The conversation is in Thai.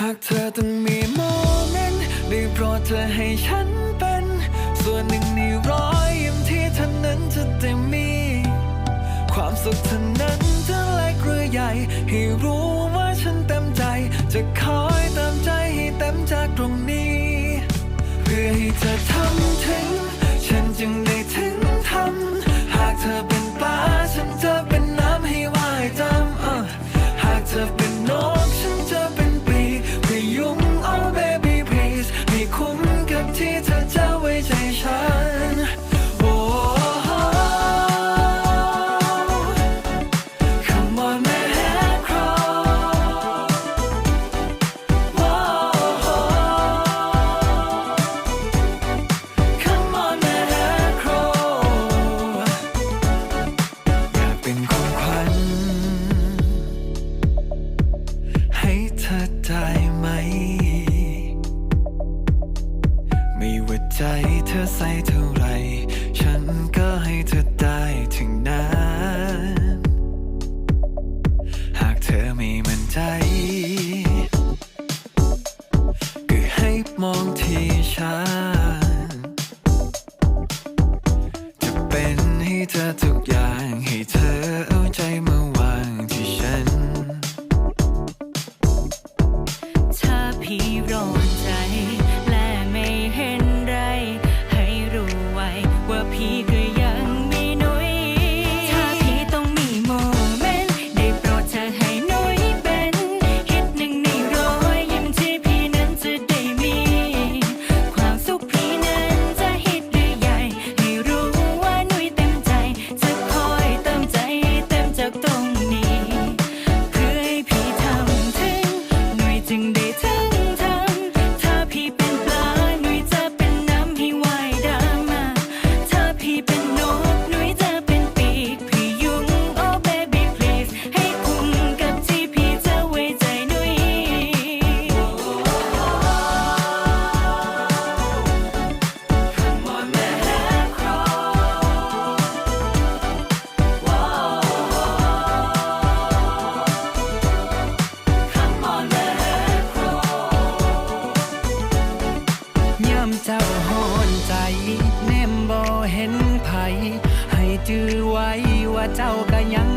หากเธอต้องมีโมเมนต์ได้โปรดเธอให้ฉันเป็น ส่วนหนึ่งในร้อย ธอได้ไหม ไม่ว่าใจเธอใส่เท่าไร ฉันก็ให้เธอได้ถึงนั้น หากเธอไม่มั่นใจ เจ้าก็ยัง